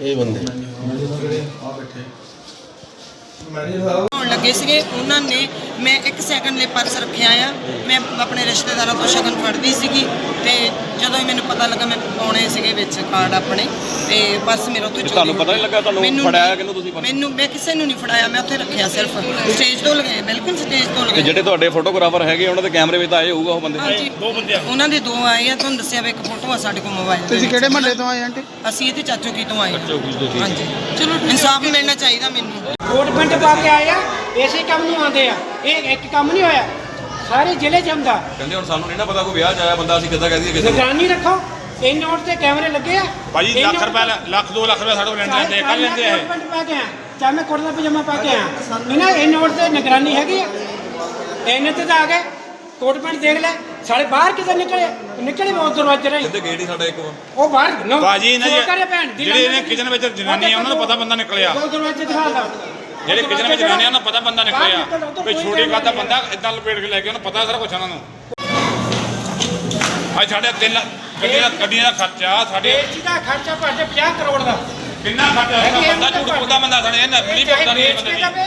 ਇਹ ਬੰਦੇ। ਹੋਣ ਲੱਗੇ ਸੀਗੇ। ਉਹਨਾਂ ਨੇ ਮੈਂ ਇੱਕ ਸੈਕਿੰਡ ਲਈ ਪਰਸ ਰੱਖਿਆ ਆ। ਮੈਂ ਆਪਣੇ ਰਿਸ਼ਤੇਦਾਰਾਂ ਤੋਂ ਸ਼ਗਨ ਫੜਦੀ ਸੀਗੀ ਤੇ ਜਦੋਂ ਹੀ ਮੈਨੂੰ ਪਤਾ ਲੱਗਾ ਮੈਂ ਪਾਉਣੇ ਸੀਗੇ ਵਿੱਚ ਕਾਰਡ ਆਪਣੇ ਤੇ ਪਰਸ ਮੇਰਾ ਉੱਥੇ ਚੋਰੀ ਤੁਹਾਨੂੰ ਪਤਾ ਨਹੀਂ ਲੱਗਾ ਤੁਹਾਨੂੰ ਫੜਾਇਆ ਕਿਹਨੂੰ ਤੁਸੀਂ ਪਰਸ? ਮੈਨੂੰ ਮੈਂ ਕਿਸੇ ਨੂੰ ਨਹੀਂ ਫੜਾਇਆ ਮੈਂ ਉੱਥੇ ਰੱਖਿਆ ਸਿਰਫ ਸਟੇਜ ਤੋਂ ਲਗਾਏ ਬਿਲਕੁਲ ਸਟੇਜ ਤੋਂ ਤੇ ਲਗਾਏ। ਜਿਹੜੇ ਤੁਹਾਡੇ ਫੋਟੋਗ੍ਰਾਫਰ ਹੈਗੇ ਉਹਨਾਂ ਦੇ ਕੈਮਰੇ ਵਿੱਚ ਤਾਂ ਆਏ ਹੋਊਗਾ ਉਹ ਬੰਦੇ? ਹਾਂਜੀ ਦੋ ਬੰਦੇ ਉਹਨਾਂ ਦੇ ਦੋ ਆਏ ਆ ਤੁਹਾਨੂੰ ਦੱਸਿਆ ਵੀ ਇੱਕ ਫੋਟੋ ਆ ਸਾਡੇ ਕੋਲ ਮੋਬਾਈਲ ਤੇ ਤੁਸੀਂ ਕਿਹੜੇ ਮਹੱਲੇ ਤੋਂ ਆਏ ਆਂਟੀ? ਅਸੀਂ ਇਹਦੇ ਚਾਚੋ ਕੀ ਤੋਂ ਆਏ ਹਾਂ। ਹਾਂਜੀ। ਚਲੋ ਇਨਸਾਫ ਮਿਲਣਾ ਚਾਹੀਦਾ ਮੈਨੂੰ। ਕੋਟ ਪੈਂਟ ਪਾ ਕੇ ਆਏ ਆ। ਇਸੇ ਕੰਮ ਨੂੰ ਆਉਂਦੇ ਆ। ਇਹ ਇੱਕ ਕੰਮ ਨਹੀਂ ਹੋਇਆ। ਸਾਰੇ ਜ਼ਿਲ੍ਹੇ 'ਚ ਹੁੰਦਾ। ਕਹਿੰਦੇ ਹੁਣ ਸਾਨੂੰ ਨਹੀਂ ਨਾ ਪਤਾ ਕੋਈ ਵਿਆਹ ਚ ਆਇਆ ਬੰਦਾ ਅਸੀਂ ਕਿੱਦਾਂ ਕਹਿ ਦਈਏ ਕਿਸੇ ਨੂੰ। ਨਿਗਰਾਨੀ ਰੱਖੋ। ਇਹ ਨੋਟ ਤੇ ਕੈਮਰੇ ਲੱਗੇ ਆ। ਭਾਜੀ ਇਹ ਲੱਖ ਨੋਟ ਰੁਪਏ ਲੱਖ 2 ਲੱਖ ਰੁਪਏ ਸਾਡੇ ਕੋਲ ਲੈਂਦੇ ਲੈਂਦੇ ਕੱਲ ਲੈਂਦੇ ਆ ਕੋਟ ਪੈਂਟ ਪਾ ਕੇ ਆ। ਚਾਹੇ ਮੈਂ ਕੁੜਤਾ ਪਜਾਮਾ ਪਾ ਕੇ ਆ। ਇਹਨਾਂ ਇਹ ਨੋਟ ਤੇ ਨਿਗਰਾਨੀ ਹੈਗੀ ਆ। ਇਹਨੇ ਤੇ ਤਾਂ ਆ ਗਏ। ਕੋਟ ਪੈਂਟ ਦੇਖ ਲੈ। ਸਾਲੇ ਬਾਹਰ ਕਿਤੇ ਨਿਕਲੇ? ਨਿਕਲੇ ਬਹੁਤ ਦਰਵਾਜ਼ੇ ਰਹੀ। ਕਹਿੰਦੇ ਗੇਟ ਹੀ ਸਾਡਾ ਇੱਕ। ਉਹ ਬਾਹਰ ਨੋ ਭਾਜੀ ਇਹਨਾਂ ਦੀ ਜਿਹੜੇ ਇਹਨੇ ਕਿਚਨ ਵਿੱਚ ਜਨਾਨੀ ਆ ਉਹਨਾਂ ਨੂੰ ਪਤਾ ਬੰਦਾ ਨਿਕਲਿਆ। ਦੋ ਦਰਵਾਜ਼ੇ ਦਿਖਾ ਲਾ ਜਿਹੜੇ ਕਿਚਨ ਵਿੱਚ ਜਨਾਨੀ ਆ ਉਹਨਾਂ ਨੂੰ ਪਤਾ ਬੰਦਾ ਨਿਕਲਿਆ ਕੋਈ ਛੋਟੀ ਕਾਦਾ ਬੰਦਾ ਇਦਾਂ ਲਪੇਟ ਕੇ ਲੈ ਕੇ ਉਹਨੂੰ ਪਤਾ ਸਾਰਾ ਕੁਝ ਉਹਨਾਂ ਨੂੰ। ਅੱਜ ਸਾਡੇ ਤਿੰਨ ਗੱਡੀਆਂ ਦਾ ਗੱਡੀਆਂ ਦਾ ਖਰਚਾ ਸਾਡੇ ਬੇਇੱਜ਼ਤੀ ਦਾ ਖਰਚਾ ਭਰਦੇ 50 ਕਰੋੜ ਦਾ। ਕਿੰਨਾ ਖਰਚਾ ਹੋਏਗਾ ਬੰਦਾ ਝੂਠ ਬੋਲਦਾ ਬੰਦਾ ਸਾਡੇ ਇਹਨਾਂ ਮਿਲੀ ਪਤਾ ਨਹੀਂ ਬੰਦੇ ਦੀ। ਦਵੇ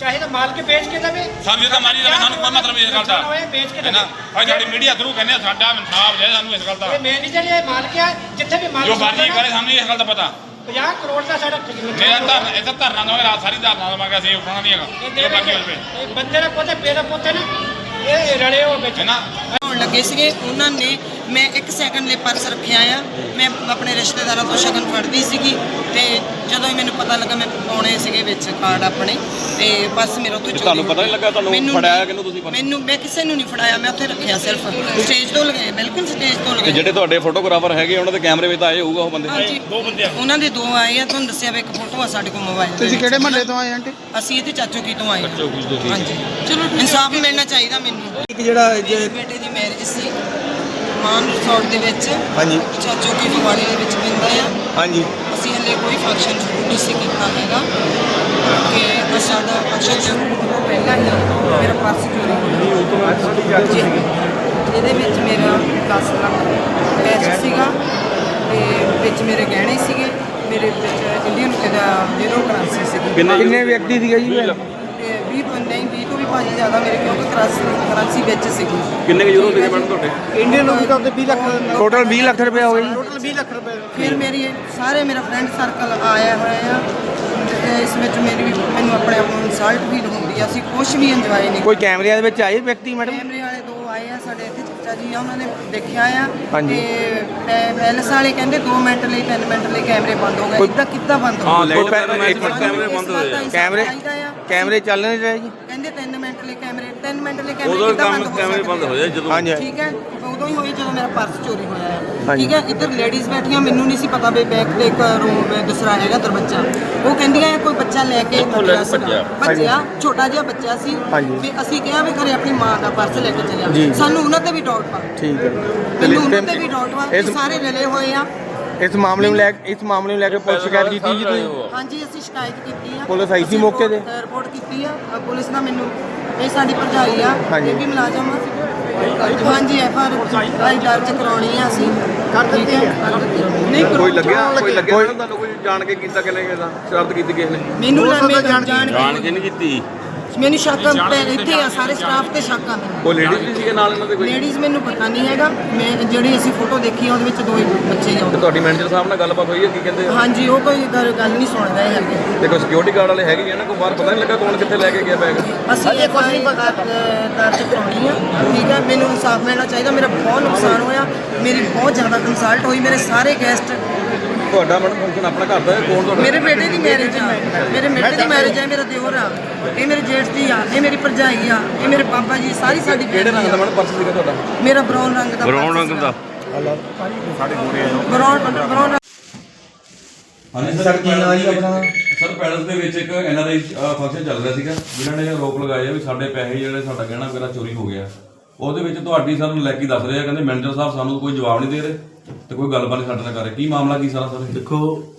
ਚਾਹੇ ਤਾਂ ਮਾਲ ਕੇ ਵੇਚ ਕੇ ਦਵੇ ਸਾਨੂੰ ਤਾਂ ਮਾਰੀ ਜਾਵੇ ਸਾਨੂੰ ਕੋਈ ਮਤਲਬ ਇਸ ਗੱਲ ਦਾ। ਵੇਚ ਕੇ ਦਵੇ। ਅੱਜ ਸਾਡੀ ਮੀਡੀਆ ਥਰੂ ਕਹਿੰਦੇ ਸਾਡਾ ਇਨਸਾਫ ਜੇ ਸਾਨੂੰ ਇਸ ਗੱਲ ਦਾ। ਇਹ ਮੈਨੇਜਰ ਇਹ ਮਾਲਕ ਆ ਜਿੱਥੇ ਵੀ ਮਾਲਕ ਜੋ ਮਰਜ਼ੀ ਕਰੇ ਸਾਨੂੰ ਇਸ ਗੱਲ ਦਾ ਪਤਾ। 50 ਕਰੋੜ ਦਾ ਸਾਡਾ ਮੇਰਾ ਧਰਨਾ ਇਹ ਤਾਂ ਧਰਨਾ ਦਵਾਂਗੇ ਰਾਤ ਸਾਰੀ ਧਰਨਾ ਦਵਾਂਗੇ ਅਸੀਂ ਉੱਠਣਾ ਨਹੀਂ ਹੈਗਾ। ਇਹ ਜੋ ਮਰਜ਼ੀ ਹੋ ਜਾਵੇ ਇਹ ਬੰਦੇ ਦਾ ਪੋਤੇ ਪੇਰਾ ਪੋਤੇ ਨਾ ਇਹ ਰਲੇ ਹੋ ਵਿੱਚ। ਹੈ ਨਾ? ਹੋਣ ਲੱਗੇ ਸੀਗੇ ਉਹਨਾਂ ਨੇ ਮੈਂ ਇੱਕ ਸੈਕਿੰਡ ਲਈ ਪਰਸ ਰੱਖਿਆ ਆ। ਮੈਂ ਆਪਣੇ ਰਿਸ਼ਤੇਦਾਰਾਂ ਤੋਂ ਸ਼ਗਨ ਫੜਦੀ ਸੀਗੀ ਤੇ ਜਦੋਂ ਹੀ ਮੈਨੂੰ ਪਤਾ ਲੱਗਾ ਮੈਂ ਪਾਉਣੇ ਸੀਗੇ ਵਿੱਚ ਕਾਰਡ ਆਪਣੇ ਤੇ ਪਰਸ ਮੇਰਾ ਉੱਥੇ ਚੋਰੀ ਤੁਹਾਨੂੰ ਪਤਾ ਨਹੀਂ ਲੱਗਾ ਤੁਹਾਨੂੰ ਫੜਾਇਆ ਕਿਹਨੂੰ ਤੁਸੀਂ ਪਰਸ? ਮੈਨੂੰ ਮੈਂ ਕਿਸੇ ਨੂੰ ਨਹੀਂ ਫੜਾਇਆ ਮੈਂ ਉੱਥੇ ਰੱਖਿਆ ਸਿਰਫ। ਸਟੇਜ ਤੋਂ ਲਗਾਏ ਬਿਲਕੁਲ ਸਟੇਜ ਤੋਂ ਤੇ ਲਗਾਏ ਜਿਹੜੇ ਤੁਹਾਡੇ ਫੋਟੋਗ੍ਰਾਫਰ ਹੈਗੇ ਉਹਨਾਂ ਦੇ ਕੈਮਰੇ ਵਿੱਚ ਤਾਂ ਆਏ ਹੋਊਗਾ ਉਹ ਬੰਦੇ? ਹਾਂਜੀ ਦੋ ਬੰਦੇ ਉਹਨਾਂ ਦੇ ਦੋ ਆਏ ਆ ਤੁਹਾਨੂੰ ਦੱਸਿਆ ਵੀ ਇੱਕ ਫੋਟੋ ਆ ਸਾਡੇ ਕੋਲ ਮੋਬਾਈਲ ਤੇ। ਤੁਸੀਂ ਕਿਹੜੇ ਮਹੱਲੇ ਤੋਂ ਆਏ ਆਂਟੀ? ਅਸੀਂ ਇਹਦੇ ਚਾਚੋ ਕੀ ਤੋਂ ਆਏ ਹਾਂ। ਹਾਂਜੀ। ਚਲੋ ਇਨਸਾਫ ਮਿਲਣਾ ਚਾਹੀਦਾ ਮੈਨੂੰ। ਇੱਕ ਜਿਹੜਾ ਬੇਟੇ ਦੀ ਮੈਰਿਜ ਸੀ। ਮਾਨ ਰਿਸੋਰਟ ਦੇ ਵਿੱਚ। ਹਾਂਜੀ। ਚਾਚੋ ਕੀ ਫਗਵਾੜੇ ਦੇ ਵਿੱਚ ਪੈਂਦਾ ਆ। ਹਾਂਜੀ। ਅਸੀਂ ਹਲੇ ਕੋਈ ਫੰਕਸ਼ਨ ਸ਼ੁਰੂ ਨਹੀਂ ਸੀ ਕੀਤਾ ਹੈਗਾ। ਕਿ ਸਾਡਾ ਫੰਕਸ਼ਨ ਸ਼ੁਰੂ ਹੋਣ ਤੋਂ ਪਹਿਲਾਂ ਹੀ ਮੇਰਾ ਪਰਸ ਚੋਰੀ ਹੋ ਗਿਆ। ਜੀ। ਜਿਹਦੇ ਵਿੱਚ ਮੇਰਾ 10 ਲੱਖ ਕੈਸ਼ ਸੀਗਾ ਤੇ ਵਿੱਚ ਮੇਰੇ ਗਹਿਣੇ ਸੀਗੇ। ਮੇਰੇ ਵਿੱਚ ਇੰਡੀਅਨ ਦਾ ਜ਼ੀਰੋ ਕਰੰਸੀ ਸੀਗੀ। ਕਿੰਨੇ ਵਿਅਕਤੀ ਸੀਗੇ ਜੀ? 20 ਤੋਂ ਨਹੀਂ 20 ਤੋਂ ਵੀ ਭਾਜੀ ਜ਼ਿਆਦਾ ਮੇਰੇ ਕਿਉਂਕਿ ਕਰੰਸੀ ਕਰੰਸੀ ਵਿੱਚ ਸੀਗੀ। ਕਿੰਨੇ ਕੁ ਯੂਰੋ ਸੀਗੇ ਮੈਡਮ ਤੁਹਾਡੇ? ਇੰਡੀਅਨ ਰੁਪਏ ਤਾਂ 20 ਲੱਖ ਟੋਟਲ 20 ਲੱਖ ਰੁਪਏ ਹੋ ਗਏ ਜੀ। ਟੋਟਲ 20 ਲੱਖ ਰੁਪਏ ਫਿਰ ਮੇਰੀ ਸਾਰੇ ਮੇਰਾ ਫਰੈਂਡ ਸਰਕਲ ਆਇਆ ਹੋਇਆ ਆ ਤੇ ਇਸ ਵਿੱਚ ਮੇਰੀ ਵੀ ਮੈਨੂੰ ਆਪਣੇ ਆਪ ਨੂੰ ਇਨਸਲਟ ਫੀਲ ਹੁੰਦੀ ਆ ਅਸੀਂ ਕੁਝ ਵੀ ਇੰਜੋਏ ਨਹੀਂ ਕੋਈ ਕੈਮਰਿਆਂ ਦੇ ਵਿੱਚ ਆਏ ਵਿਅਕਤੀ ਮੈਡਮ? ਕੈਮਰੇ ਵਾਲੇ ਦੋ ਆਏ ਆ ਸਾਡੇ ਇੱਥੇ ਚਾਚਾ ਜੀ ਆ ਉਹਨਾਂ ਨੇ ਦੇਖਿਆ ਆ। ਹਾਂਜੀ। ਪੈਲਸ ਵਾਲੇ ਕਹਿੰਦੇ 2 ਮਿੰਟ ਲਈ 3 ਮਿੰਟ ਲਈ ਕੈਮਰੇ ਬੰਦ ਹੋ ਗਏ। ਇਦਾਂ ਕਿੱਦਾਂ ਬੰਦ ਹੋ ਹਾਂ ਗਏ? ਲਾਈਟ ਵਗੈਰਾ ਇੱਕ ਮਿੰਟ, ਕੈਮਰੇ ਬੰਦ ਹੋਏ ਆ। ਕੈਮਰੇ ਕੈਮਰੇ ਚੱਲ ਨਹੀਂ ਰਹੇ ਜੀ? ਕਹਿੰਦੇ 3 ਮਿੰਟ ਲਈ ਕੈਮਰੇ 3 ਮਿੰਟ ਲਈ ਉਦੋਂ ਕੈਮਰੇ ਕਿੱਦਾਂ ਕੰਮ ਬੰਦ ਹੋ ਕੈਮਰੇ ਬੰਦ ਸਕਦੇ ਹੋ ਆ? ਜਾਏ ਜਦੋਂ। ਹਾਂਜੀ ਠੀਕ ਹੈ ਉਦੋਂ ਹੀ ਹੋਈ ਜਦੋਂ ਮੇਰਾ ਪਰਸ ਚੋਰੀ ਹੋਇਆ ਹੈ ਹਾਂਜੀ। ਠੀਕ ਹੈ ਇੱਧਰ ਲੇਡੀਜ਼ ਬੈਠੀਆਂ ਮੈਨੂੰ ਨਹੀਂ ਸੀ ਪਤਾ ਵੀ ਬੈਕ ਤੇ ਇੱਕ ਰੂਮ ਦੂਸਰਾ ਹੈਗਾ ਦਰ ਬੱਚਾ ਉਹ ਕਹਿੰਦੀਆਂ ਇਹ ਕੋਈ ਬੱਚਾ ਲੈ ਕੇ ਸੀਗਾ। ਭੱਜਿਆ। ਛੋਟਾ ਜਿਹਾ ਬੱਚਾ ਸੀ। ਹਾਂਜੀ। ਵੀ ਅਸੀਂ ਕਿਹਾ ਵੀ ਘਰੇ ਆਪਣੀ ਮਾਂ ਦਾ ਪਰਸ ਲੈ ਕੇ। ਚੱਲਿਆ। ਸਾਨੂੰ ਉਹਨਾਂ ਤੇ ਵੀ ਡਾਊਟ ਪਾ ਠੀਕ ਹੈ। ਮੈਨੂੰ ਉਹਨਾਂ ਤੇ ਵੀ ਡਾਊਟ ਇਸ ਕਿ ਸਾਰੇ ਰਲੇ ਹੋਏ ਆ। ਇਸ ਮਾਮਲੇ ਨੂੰ ਲੈ ਇਸ ਮਾਮਲੇ ਨੂੰ ਲੈ ਕੇ ਪੁਲਿਸ ਸ਼ਿਕਾਇਤ ਕੀਤੀ ਜੀ ਤੁਸੀਂ? ਹਾਂਜੀ ਅਸੀਂ ਸ਼ਿਕਾਇਤ ਕੀਤੀ ਆ। ਪੁਲਿਸ ਆਈ ਸੀ ਅਸੀਂ ਮੌਕੇ ਤੇ? ਰਿਪੋਰਟ- ਰਿਪੋਰਟ ਕੀਤੀ ਆ। ਅ, ਪੁਲਿਸ ਦਾ ਮੈਨੂੰ ਇਹ ਸਾਡੀ ਭਰਜਾਈ ਆ ਹਾਂਜੀ। ਇਹ ਵੀ ਮੁਲਾਜ਼ਮ ਆ। ਹਾਂਜੀ ਐਫ ਆਰ ਆਈ ਦਰਜ ਕਰਾਉਣੀ ਆ ਅਸੀਂ। ਕਰ ਦਿੱਤੀ ਹੈ ਨਹੀਂ ਕੋਈ ਲੱਗਿਆ? ਕੋਈ ਲੱਗਿਆ ਕੋਈ- ਮੈਡਮ ਤੁਹਾਨੂੰ ਕੋਈ ਜਾਣ ਕੇ ਕੀਤਾ ਕਿਨੇ ਦਾ ਸ਼ਰਾਰਤ ਕੀਤੀ ਕਿਸੇ ਨੇ? ਮੈਨੂੰ ਨਾ ਮੈਂ ਜਾਣ ਜਾਣ ਕੇ ਨਹੀਂ ਕੀਤੀ। ਮੈਨੂੰ ਸ਼ੱਕ ਪੈ ਇੱਥੇ ਆ ਸਾਰੇ ਸਟਾਫ ਤੇ ਸ਼ੱਕ ਆ ਮੈਨੂੰ। ਕੋਈ ਲੇਡੀਜ਼ ਵੀ ਸੀਗੇ ਨਾਲ ਇਹਨਾਂ ਦੇ ਕੋਈ? ਲੇਡੀਜ਼ ਮੈਨੂੰ ਪਤਾ ਨਹੀਂ ਹੈਗਾ। ਮੈਂ ਜਿਹੜੀ ਅਸੀਂ ਫੋਟੋ ਦੇਖੀ ਆ ਉਹਦੇ ਵਿੱਚ ਦੋ ਹੀ ਬੱਚੇ ਹੀ ਤੇ ਆਉਂਦੇ ਤੁਹਾਡੀ ਮੈਨੇਜਰ ਸਾਹਿਬ ਨਾਲ ਗੱਲਬਾਤ ਹੋਈ ਹੈ ਕੀ ਕਹਿੰਦੇ ਆ? ਹਾਂਜੀ ਉਹ ਕੋਈ ਗੱਲ ਗੱਲ ਨਹੀਂ ਸੁਣ ਰਹੇ ਹੈਗੇ। ਤੇ ਕੋਈ ਸਿਕਿਉਰਿਟੀ ਗਾਰਡ ਵਾਲੇ ਹੈਗੇ ਇਹਨਾਂ ਕੋਈ ਬਾਹਰ ਪਤਾ ਨਹੀਂ ਲੱਗਾ ਕੌਣ ਕਿੱਥੇ ਲੈ ਕੇ ਗਿਆ ਬੈਗ ਅਸੀਂ ਇਹ ਕੁਝ ਨਹੀਂ ਦਰਜ ਕਰਾਉਣੀ ਆ ਠੀਕ ਹੈ ਮੈਨੂੰ ਇਨਸਾਫ ਮਿਲਣਾ ਚਾਹੀਦਾ। ਮੇਰਾ ਬਹੁਤ ਨੁਕਸਾਨ ਹੋਇਆ। ਮੇਰੀ ਬਹੁਤ ਜ਼ਿਆਦਾ ਕੰਸਲਟ ਹੋਈ। ਮੇਰੇ ਸਾਰੇ ਗੈਸਟ ਤੁਹਾਡਾ ਮੈਡਮ ਫੰਕਸ਼ਨ ਆਪਣਾ ਘਰ ਦਾ ਹੈ ਕੌਣ ਤੁਹਾਡਾ? ਮੇਰੇ ਬੇਟੇ ਦੀ ਮੈਰਿਜ ਆ। ਮੇਰੇ ਬੇਟੇ ਦੀ ਮੈਰਿਜ ਹੈ ਮੇਰਾ ਦਿਓਰ ਆ। ਇਹ ਮੇਰੇ ਜੇਠ ਦੀ ਆ ਇਹ ਮੇਰੀ ਭਰਜਾਈ ਆ ਇਹ ਮੇਰੇ ਪਾਪਾ ਜੀ ਸਾਰੀ ਸਾਡੀ ਕਿਹੜੇ ਰੰਗ ਦਾ ਮੈਡਮ ਪਰਸ ਸੀਗਾ ਤੁਹਾਡਾ? ਮੇਰਾ ਬ੍ਰਾਊਨ ਰੰਗ ਦਾ ਬ੍ਰਾਊਨ ਰੰਗ ਦਾ। ਬ੍ਰਾਊਨ ਬ੍ਰਾਊਨ ਹਾਂਜੀ ਸਰ ਕੀ ਨਾਮ ਜੀ ਆਪਣਾ? ਸਰ ਪੈਲਸ ਦੇ ਵਿੱਚ ਇੱਕ ਐਨਆਰਆਈ ਫੰਕਸ਼ਨ ਚੱਲ ਰਿਹਾ ਸੀਗਾ ਜਿਨ੍ਹਾਂ ਨੇ ਆਰੋਪ ਲਗਾਏ ਆ ਵੀ ਸਾਡੇ ਪੈਸੇ ਜਿਹੜੇ ਸਾਡਾ ਗਹਿਣਾ ਵਗੈਰਾ ਚੋਰੀ ਹੋ ਗਿਆ। ਉਹਦੇ ਵਿੱਚ ਤੁਹਾਡੀ ਸਰ ਲੈਕੀ ਦੱਸ ਰਹੇ ਆ ਕਹਿੰਦੇ ਮੈਨੇਜਰ ਸਾਹਿਬ ਸਾਨੂੰ ਕੋਈ ਜਵਾਬ ਨਹੀਂ ਦੇ ਰਹੇ। ਤੇ ਕੋਈ ਗੱਲਬਾਤ ਨਹੀਂ ਸਾਡੇ ਨਾਲ ਕਰ ਰਹੇ। ਕੀ ਮਾਮਲਾ, ਕੀ ਸਾਰਾ ਸਰ? ਦੇਖੋ,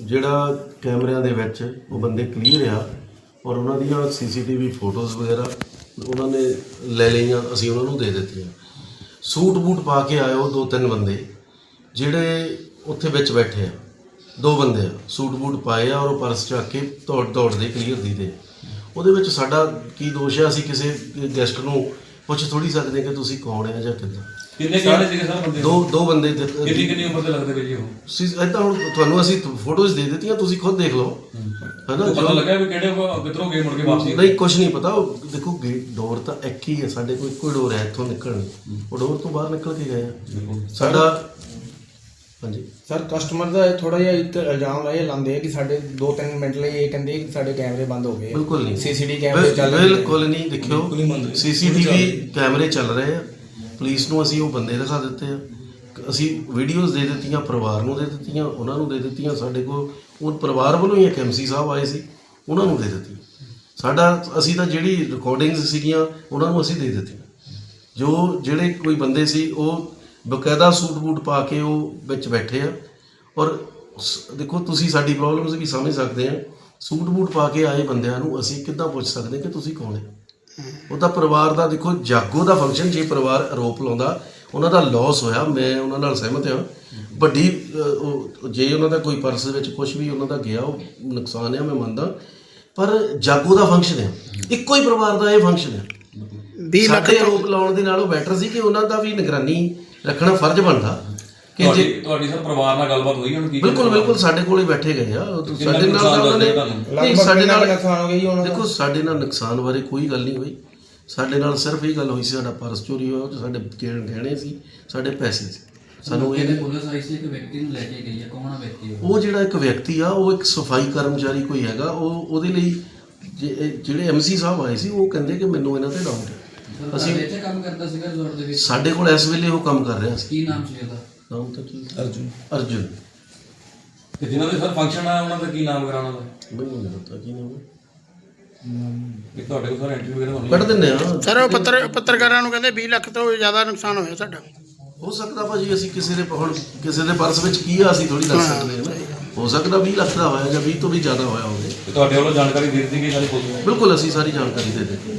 ਜਿਹੜਾ ਕੈਮਰਿਆਂ ਦੇ ਵਿੱਚ ਉਹ ਬੰਦੇ ਕਲੀਅਰ ਆ ਔਰ ਉਹਨਾਂ ਦੀਆਂ ਸੀਸੀਟੀਵੀ ਫੋਟੋਜ਼ ਵਗੈਰਾ ਉਹਨਾਂ ਨੇ ਲੈ ਲਈਆਂ, ਅਸੀਂ ਉਹਨਾਂ ਨੂੰ ਦੇ ਦਿੱਤੀਆਂ। ਸੂਟ ਬੂਟ ਪਾ ਕੇ ਆਏ ਉਹ ਦੋ ਤਿੰਨ ਬੰਦੇ, ਜਿਹੜੇ ਉੱਥੇ ਵਿੱਚ ਬੈਠੇ ਆ। ਦੋ ਬੰਦੇ ਆ, ਸੂਟ ਬੂਟ ਪਾਏ ਆ ਔਰ ਉਹ ਪਰਸ ਚੱਕ ਕੇ ਦੌੜ ਦੌੜਦੇ ਕਲੀਅਰ ਦੀਦੇ ਉਹਦੇ ਵਿੱਚ ਸਾਡਾ ਕੀ ਦੋਸ਼ ਹੈ ਅਸੀਂ ਕਿਸੇ ਗੈਸਟ ਨੂੰ ਪੁੱਛ ਥੋੜੀ ਸਕਦੇ ਕਿ ਤੁਸੀਂ ਕੌਣ ਆ ਜਾਂ ਕਿੱਦਾਂ? ਕਿੰਨੇ ਕਿੰਨੇ ਸੀਗੇ ਸਰ ਬੰਦੇ? ਦੋ ਦੋ ਬੰਦੇ ਕਿੰਨੀ ਕਿੰਨੀ ਉਮਰ ਦੇ ਲੱਗਦੇ ਪਏ ਜੀ ਉਹ? ਇਦਾਂ ਹੁਣ ਤੁਹਾਨੂੰ ਅਸੀਂ ਫੋਟੋਜ਼ ਦੇ ਦਿੱਤੀਆਂ ਤੁਸੀਂ ਖੁਦ ਦੇਖ ਲਓ। ਹੈਨਾ ਪਤਾ ਲੱਗਾ ਵੀ ਕਿਹੜੇ ਕਿੱਧਰੋਂ ਗਏ ਮੁੜ ਕੇ ਵਾਪਸੀ? ਨਹੀਂ ਕੁਝ ਨਹੀਂ ਪਤਾ ਉਹ ਦੇਖੋ ਗੇਟ ਡੋਰ ਤਾਂ ਇੱਕ ਹੀ ਹੈ ਸਾਡੇ ਕੋਲ ਇੱਕੋ ਹੀ ਡੋਰ ਹੈ ਇੱਥੋਂ ਨਿਕਲਣ। ਉਹ ਡੋਰ ਤੋਂ ਬਾਹਰ ਨਿਕਲ ਕੇ ਗਏ ਆ। ਸਾਡਾ ਹਾਂਜੀ। ਸਰ ਕਸਟਮਰ ਦਾ ਥੋੜਾ ਜਿਹਾ ਇੱਕ ਇਲਜ਼ਾਮ ਇਹ ਲਾਉਂਦੇ ਆ ਕਿ ਸਾਡੇ 2-3 ਮਿੰਟ ਲਈ ਇਹ ਕਹਿੰਦੇ ਕਿ ਸਾਡੇ ਕੈਮਰੇ ਬੰਦ ਹੋ ਗਏ। ਬਿਲਕੁਲ ਨਹੀਂ। CCTV ਕੈਮਰੇ ਚੱਲ ਰਹੇ ਨੇ। ਬਿਲਕੁਲ ਨਹੀਂ ਦੇਖਿਓ। ਸੀਸੀਟੀਵੀ ਕੈਮਰੇ ਚੱਲ ਰਹੇ ਆ। ਪੁਲਿਸ ਨੂੰ ਅਸੀਂ ਉਹ ਬੰਦੇ ਦਿਖਾ ਦਿੱਤੇ ਆ। ਅਸੀਂ ਵੀਡੀਓਜ਼ ਦੇ ਦਿੱਤੀਆਂ, ਪਰਿਵਾਰ ਨੂੰ ਦੇ ਦਿੱਤੀਆਂ, ਉਹਨਾਂ ਨੂੰ ਦੇ ਦਿੱਤੀਆਂ, ਸਾਡੇ ਕੋਲ ਉਹ ਪਰਿਵਾਰ ਵੱਲੋਂ ਹੀ ਇੱਕ ਐਮਸੀ ਸਾਹਿਬ ਆਏ ਸੀ, ਉਹਨਾਂ ਨੂੰ ਦੇ ਦਿੱਤੀਆਂ। ਸਾਡਾ, ਅਸੀਂ ਤਾਂ ਜਿਹੜੀ ਰਿਕਾਰਡਿੰਗਸ ਸੀਗੀਆਂ, ਉਹਨਾਂ ਨੂੰ ਅਸੀਂ ਦੇ ਦਿੱਤੀਆਂ। ਜੋ ਜਿਹੜੇ ਕੋਈ ਬੰਦੇ ਸੀ, ਉਹ ਬਕਾਇਦਾ ਸੂਟ ਬੂਟ ਪਾ ਕੇ ਉਹ ਵਿੱਚ ਬੈਠੇ ਆ। ਔਰ ਸ- ਦੇਖੋ, ਤੁਸੀਂ ਸਾਡੀ ਪ੍ਰੋਬਲਮਸ ਵੀ ਸਮਝ ਸਕਦੇ ਆ। ਸੂਟ ਬੂਟ ਪਾ ਕੇ ਆਏ ਬੰਦਿਆਂ ਨੂੰ, ਅਸੀਂ ਕਿੱਦਾਂ ਪੁੱਛ ਸਕਦੇ ਕਿ ਤੁਸੀਂ ਕੌਣ ਹੋ ਉਹ ਤਾਂ ਪਰਿਵਾਰ ਦਾ ਦੇਖੋ ਜਾਗੋ ਦਾ ਫੰਕਸ਼ਨ ਜੇ ਪਰਿਵਾਰ ਆਰੋਪ ਲਾਉਂਦਾ ਉਹਨਾਂ ਦਾ ਲਾਸ ਹੋਇਆ ਮੈਂ ਉਹਨਾਂ ਨਾਲ ਸਹਿਮਤ ਹਾਂ। ਵੱਡੀ ਉਹ- ਜੇ ਉਹਨਾਂ ਦਾ ਕੋਈ ਪਰਸ ਵਿੱਚ ਕੁਝ ਵੀ ਉਹਨਾਂ ਦਾ ਗਿਆ ਉਹ ਨੁਕਸਾਨ ਹੈ ਮੈਂ ਮੰਨਦਾ। ਪਰ ਜਾਗੋ ਦਾ ਫੰਕਸ਼ਨ ਹੈ। ਇੱਕੋ ਹੀ ਪਰਿਵਾਰ ਦਾ ਇਹ ਫੰਕਸ਼ਨ ਹੈ। 20 ਲੱਖ ਆਰੋਪ ਲਾਉਣ ਦੇ ਨਾਲੋਂ ਬੈਟਰ ਸੀ ਕਿ ਉਹਨਾਂ ਦਾ ਵੀ ਨਿਗਰਾਨੀ ਰੱਖਣਾ ਫਰਜ਼ ਬਣਦਾ। ਕਿ ਜੇ ਤੁਹਾਡੀ ਤੁਹਾਡੀ ਸਰ ਪਰਿਵਾਰ ਨਾਲ ਗੱਲਬਾਤ ਹੋਈ ਹੁਣ ਕੀ ਬਿਲਕੁਲ ਬਿਲਕੁਲ ਸਾਡੇ ਕੋਲੇ ਬੈਠੇ ਗਏ ਆ। ਉਹ ਕਿੰਨਾ ਸਾਡੇ ਨਾਲ ਨੁਕਸਾਨ ਉਹਨਾਂ ਨੇ ਤੁਹਾਨੂੰ? ਨਹੀਂ ਸਾਡੇ ਨਾਲ ਨੁਕਸਾਨ ਹੋ ਗਿਆ ਜੀ ਉਹਨਾਂ ਦਾ? ਦੇਖੋ ਸਾਡੇ ਨਾਲ ਨੁਕਸਾਨ ਬਾਰੇ ਕੋਈ ਗੱਲ ਨਹੀਂ ਹੋਈ। ਸਾਡੇ ਨਾਲ ਸਿਰਫ ਇਹ ਗੱਲ ਹੋਈ ਸੀ ਸਾਡਾ ਪਰਸ ਚੋਰੀ ਹੋਇਆ ਉਹ 'ਚ ਸਾਡੇ ਗਹਿ- ਗਹਿਣੇ ਸੀ ਸਾਡੇ ਪੈਸੇ ਸੀ। ਸਾਨੂੰ ਇਹ ਪੁਲਿਸ ਆਈ ਸੀ ਇੱਕ ਵਿਅਕਤੀ ਨੂੰ ਲੈ ਕੇ ਗਈ ਹੈ ਕੌਣ ਆ ਵਿਅਕਤੀ ਉਹ? ਉਹ ਜਿਹੜਾ ਇੱਕ ਵਿਅਕਤੀ ਆ ਉਹ ਇੱਕ ਸਫ਼ਾਈ ਕਰਮਚਾਰੀ ਕੋਈ ਹੈਗਾ ਉਹ ਉਹਦੇ ਲਈ ਜੇ- ਇਹ ਜਿਹੜੇ ਐਮਸੀ ਸਾਹਿਬ ਆਏ ਸੀ ਉਹ ਕਹਿੰਦੇ ਕਿ ਮੈਨੂੰ ਇਹਨਾਂ ਤੇ ਡਾਊਟ ਹੈ। ਅਸੀਂ ਇੱਥੇ ਕੰਮ ਕਰਦਾ ਸੀਗਾ ਰਿਜ਼ੋਰਟ ਦੇ ਵਿੱਚ? ਸਾਡੇ ਕੋਲ ਇਸ ਵੇਲੇ ਉਹ ਕੰਮ ਕਰ ਰਿਹਾ ਸੀ। ਕੀ ਨਾਮ ਸੀ ਉਹਦਾ? ਨਾਮ ਤਾਂ ਕੀ ਅਰਜੁਨ। ਅਰਜੁਨ। ਤੇ ਜਿਨ੍ਹਾਂ ਦੇ ਸਰ ਫੰਕਸ਼ਨ ਆ ਉਹਨਾਂ ਦਾ ਕੀ ਨਾਮ ਵਗੈਰਾ ਉਹਨਾਂ ਦਾ? ਮੈਨੂੰ ਨਹੀਂ ਪਤਾ ਕੀ ਨਾਮ ਹੈ ਕਿ ਤੁਹਾਡੇ ਕੋਲ ਸਰ ਇੰਟਰਵਿਊ ਵਗੈਰਾ ਹੋਣੀ ਕੱਢ ਦਿੰਦੇ ਆ। ਸਰ ਉਹ ਪੱਤਰ ਪੱਤਰਕਾਰਾਂ ਨੂੰ ਕਹਿੰਦੇ 20 ਲੱਖ ਤੋਂ ਜ਼ਿਆਦਾ ਨੁਕਸਾਨ ਹੋਇਆ ਸਾਡਾ। ਹੋ ਸਕਦਾ ਭਾਜੀ ਅਸੀਂ ਕਿਸੇ ਦੇ ਹੁਣ ਕਿਸੇ ਦੇ ਪਰਸ ਵਿੱਚ ਕੀ ਆ ਅਸੀਂ ਥੋੜੀ ਦੱਸ ਸਕਦੇ ਹਾਂ ਨਾ। ਹੋ ਸਕਦਾ 20 ਲੱਖ ਦਾ ਹੋਇਆ ਜਾਂ 20 ਤੋਂ ਵੀ ਜ਼ਿਆਦਾ ਹੋਇਆ ਹੋਵੇ। ਤੇ ਤੁਹਾਡੇ ਵੱਲੋਂ ਜਾਣਕਾਰੀ ਦੇ ਦਿੱਤੀ ਗਈ ਸਾਰੀ ਬਿਲਕੁਲ ਅਸੀਂ ਸਾਰੀ ਜਾਣਕਾਰੀ ਦੇ ਦਿੱਤੀ।